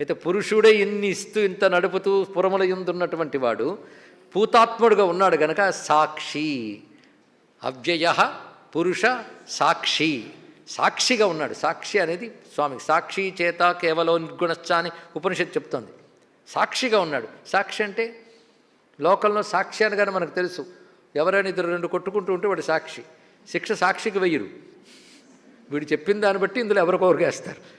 అయితే పురుషుడే ఇన్ని ఇస్తూ ఇంత నడుపుతూ పురముల ఎందున్నటువంటి వాడు? పూతాత్ముడుగా ఉన్నాడు గనక సాక్షి. అవ్యయ పురుష సాక్షి. సాక్షిగా ఉన్నాడు. సాక్షి అనేది స్వామికి సాక్షి చేత కేవలం నిర్గుణశ్చ అని ఉపనిషత్తు చెప్తోంది. సాక్షిగా ఉన్నాడు. సాక్షి అంటే లోకంలో సాక్షి అనగానే మనకు తెలుసు. ఎవరైనా ఇద్దరు రెండు కొట్టుకుంటూ ఉంటే వాడు సాక్షి. శిక్ష సాక్షికి వెయ్యరు. వీడు చెప్పిన దాన్ని బట్టి ఇందులో ఎవరికొకరికి వేస్తారు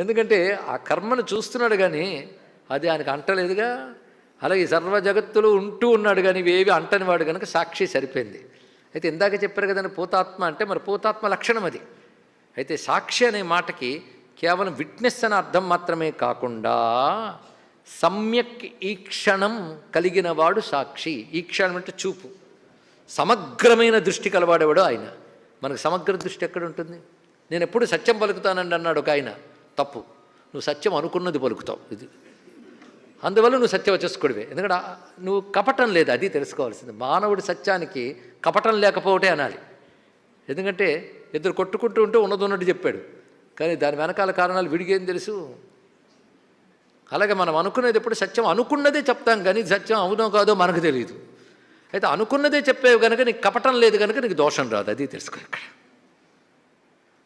ఎందుకంటే ఆ కర్మను చూస్తున్నాడు కానీ అది ఆయనకు అంటలేదుగా. అలాగే సర్వ జగత్తులో ఉంటూ ఉన్నాడు కానీ ఇవేవి అంటని వాడు కనుక సాక్షి సరిపోయింది. అయితే ఇందాక చెప్పారు కదండి పూతాత్మ అంటే మరి పూతాత్మ లక్షణం అది. అయితే సాక్షి అనే మాటకి కేవలం విట్నెస్ అనే అర్థం మాత్రమే కాకుండా సమ్యక్ ఈక్షణం కలిగిన వాడు సాక్షి. ఈక్షణం అంటే చూపు. సమగ్రమైన దృష్టి కలవాడేవాడు ఆయన. మనకు సమగ్ర దృష్టి ఎక్కడ ఉంటుంది? నేను ఎప్పుడు సత్యం పలుకుతానండి అన్నాడు ఒక ఆయన. తప్పు. నువ్వు సత్యం అనుకున్నది పలుకుతావు ఇది. అందువల్ల నువ్వు సత్యం వచ్చేసుకోడివే ఎందుకంటే నువ్వు కపటం లేదు అది తెలుసుకోవాల్సింది. మానవుడి సత్యానికి కపటం లేకపోవటే అనాలి. ఎందుకంటే ఇద్దరు కొట్టుకుంటూ ఉంటే ఉన్నది ఉన్నట్టు చెప్పాడు. కానీ దాని వెనకాల కారణాలు విడిగేం తెలుసు? అలాగే మనం అనుకునేది ఎప్పుడు సత్యం అనుకున్నదే చెప్తాం కానీ సత్యం అవునో కాదో మనకు తెలియదు. అయితే అనుకున్నదే చెప్పేవి కనుక నీకు కపటం లేదు కనుక నీకు దోషం రాదు అది తెలుసుకో ఇక్కడ.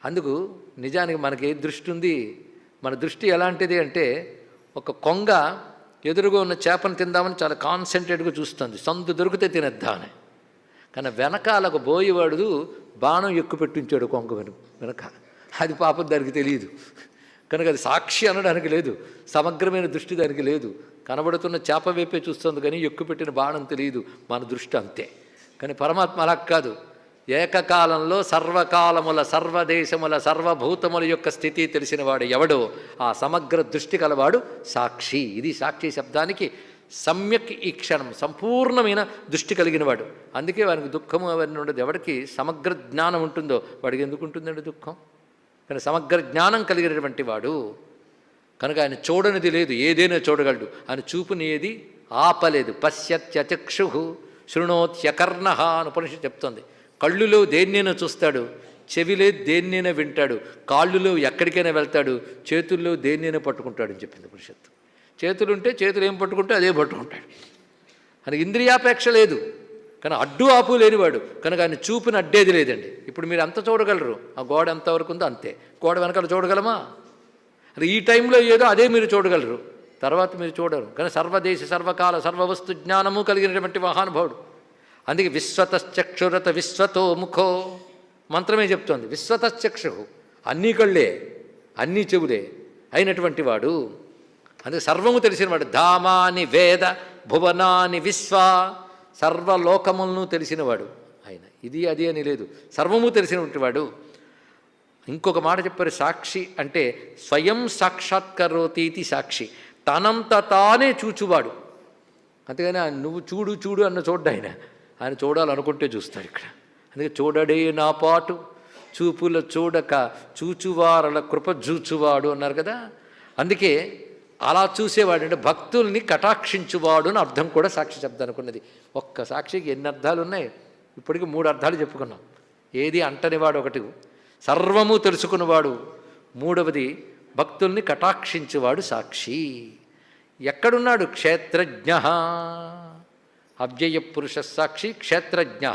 అందుకు నిజానికి మనకి దృష్టి ఉంది? మన దృష్టి ఎలాంటిది అంటే ఒక కొంగ ఎదురుగా ఉన్న చేపను తిందామని చాలా కాన్సన్ట్రేట్గా చూస్తుంది. సందు దొరికితే తినేద్దామని కానీ వెనకాలకు బోయేవాడు బాణం ఎక్కువ పెట్టించాడు కొంగ వెనుక వెనక. అది పాపం దానికి తెలియదు. కనుక అది సాక్షి అనడానికి లేదు. సమగ్రమైన దృష్టి దానికి లేదు. కనబడుతున్న చేప వైపే చూస్తుంది కానీ ఎక్కువ పెట్టిన బాణం తెలియదు. మన దృష్టి అంతే. కానీ పరమాత్మ అలా కాదు. ఏకకాలంలో సర్వకాలముల సర్వదేశముల సర్వభూతముల యొక్క స్థితి తెలిసినవాడు ఎవడో ఆ సమగ్ర దృష్టి కలవాడు సాక్షి. ఇది సాక్షి శబ్దానికి సమ్యక్ ఈక్షణం సంపూర్ణమైన దృష్టి కలిగినవాడు అందుకే వానికి దుఃఖము అవన్నీ ఉండదు. ఎవడికి సమగ్ర జ్ఞానం ఉంటుందో వాడికి ఎందుకు ఉంటుందండి దుఃఖం? కానీ సమగ్ర జ్ఞానం కలిగినటువంటి వాడు కనుక ఆయన చూడనిది లేదు ఏదైనా చూడగలడు. ఆయన చూపుని ఏది ఆపలేదు పశ్యత్యచక్షు శృణోత్యకర్ణ అని ఉపనిషత్తు చెప్తుంది. కళ్ళులో దేన్నైనా చూస్తాడు చెవిలే దేన్నైనా వింటాడు కాళ్ళులో ఎక్కడికైనా వెళ్తాడు చేతుల్లో దేన్నైనా పట్టుకుంటాడు అని చెప్పింది ఉపనిషత్తు చేతులుంటే చేతులు ఏం పట్టుకుంటే అదే పట్టుకుంటాడు. అని ఇంద్రియాపేక్ష లేదు కానీ అడ్డు ఆపు లేనివాడు కనుక ఆయన చూపుని అడ్డేది లేదండి. ఇప్పుడు మీరు అంత చూడగలరు ఆ గోడ ఎంతవరకు ఉందో అంతే. గోడ వెనకాల చూడగలమా? అది ఈ టైంలో ఏదో అదే మీరు చూడగలరు తర్వాత మీరు చూడరు. కానీ సర్వదేశ సర్వకాల సర్వవస్తు జ్ఞానము కలిగినటువంటి మహానుభావుడు. అందుకే విశ్వతశ్చక్షురత విశ్వతో ముఖో మంత్రమే చెప్తోంది. విశ్వతశ్చక్షు అన్నీ కళ్ళే అన్నీ చెవులే అయినటువంటి వాడు. అందుకే సర్వము తెలిసినవాడు ధామాని వేద భువనాని విశ్వ సర్వలోకములను తెలిసినవాడు ఆయన. ఇది అది అని లేదు. సర్వము తెలిసినటువంటి వాడు. ఇంకొక మాట చెప్పారు సాక్షి అంటే స్వయం సాక్షాత్కరోతీతి సాక్షి. తనంత తానే చూచువాడు. అంతేగాని నువ్వు చూడు చూడు అన్న చూడ్డాయన ఆయన చూడాలనుకుంటే చూస్తారు ఇక్కడ. అందుకే చూడడే నా పాటు చూపుల చూడక చూచువారల కృప చూచువాడు అన్నారు కదా. అందుకే అలా చూసేవాడు అంటే భక్తుల్ని కటాక్షించువాడు అని అర్థం కూడా సాక్షి శబ్దానికి అనుకున్నది. ఒక్క సాక్షికి ఎన్ని అర్థాలు ఉన్నాయి? ఇప్పటికి మూడు అర్థాలు చెప్పుకున్నాం. ఏది అంటనివాడు ఒకటి సర్వము తెలుసుకున్నవాడు. మూడవది భక్తుల్ని కటాక్షించువాడు సాక్షి. ఎక్కడున్నాడు క్షేత్రజ్ఞ? అవ్యయ పురుష సాక్షి క్షేత్రజ్ఞ